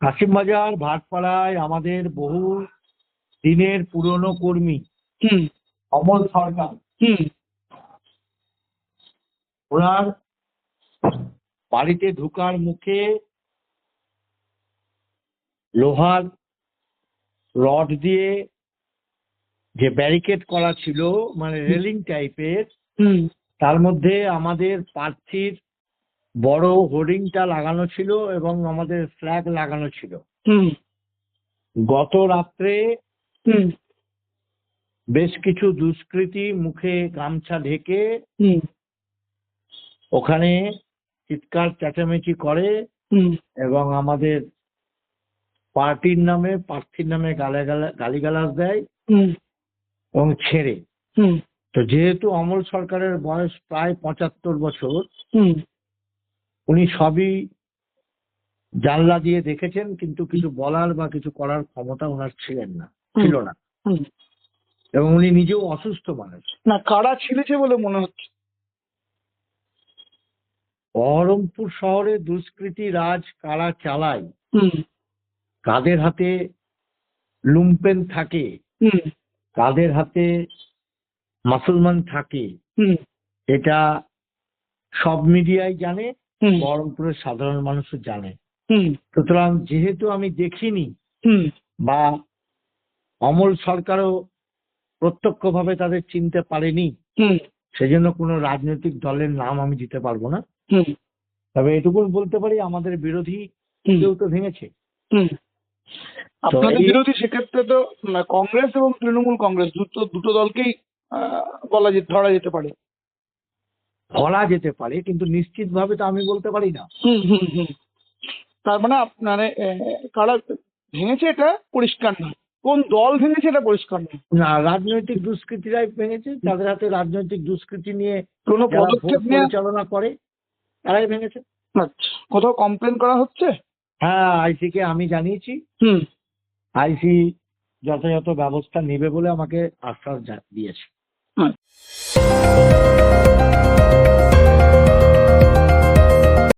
কাশিমবাজার ভাটপাড়ায় আমাদের বহু দিনের পুরনো কর্মী। অমল সরকার। ওনার বাড়িতে ঢুকার মুখে লোহার রড দিয়ে যে ব্যারিকেড করা ছিল মানে রেলিং টাইপের হুম। তার মধ্যে আমাদের প্রার্থীর বড় হোর্ডিংটা লাগানো ছিল এবং আমাদের ফ্ল্যাগ লাগানো ছিল। হুম। গত রাত্রে বেশ কিছু দুষ্কৃতী মুখে গামছা ঢেকে ওখানে চিৎকার চেঁচামেচি করে হুম। এবং আমাদের পার্টির নামে প্রার্থীর নামে গালে গালিগালাজ দেয় এবং ছেড়ে। হুম। তো যেহেতু অমল সরকারের বয়স প্রায় পঁচাত্তর বছর উনি সবই জানলা দিয়ে দেখেছেন কিন্তু কিছু বলার বা কিছু করার ক্ষমতা ওনার ছিলেন না ছিল না। এবং উনি নিজেও অসুস্থ মানুষ। না কারা ছিলেছে বলে মনে হচ্ছে? বহরমপুর শহরে দুষ্কৃতী রাজ কারা চালায়? কাদের হাতে লুম্পেন থাকে? কাদের হাতে মুসলমান থাকে? এটা সব মিডিয়াই জানে। বহরমপুরের সাধারণ মানুষও জানে। সুতরাং যেহেতু আমি দেখিনি বা অমল সরকারও প্রত্যক্ষভাবে তাদের চিনতে পারেনি হুম। সেজন্য কোনো রাজনৈতিক দলের নাম আমি দিতে পারব না। তবে এটুকু বলতে পারি আমাদের বিরোধী কেউ তো ভেঙেছে। আপনাদের বিরোধী সেক্ষেত্রে তো না, কংগ্রেস এবং তৃণমূল কংগ্রেস দুটো দুটো দলকেই আহ, বলা যেতে ধরা যেতে পারে। ধরা যেতে পারে কিন্তু নিশ্চিতভাবে তো আমি বলতে পারি না। তার মানে আপনার কারা ভেঙেছে এটা পরিষ্কার না কোন দল ভেঙেছে এটা পরিষ্কার না না রাজনৈতিক দুষ্কৃতীরাই ভেঙেছে তাদের হাতে রাজনৈতিক দুষ্কৃতি নিয়ে কোনো পদক্ষেপ পরিচালনা করে তারাই ভেঙেছে। আচ্ছা। কোথাও কমপ্লেন করা হচ্ছে? হ্যাঁ আইসি কে আমি জানিয়েছি। হুম। আইসি যথাযথ ব্যবস্থা নেবে বলে আমাকে আশ্বাস দিয়েছে। আচ্ছা।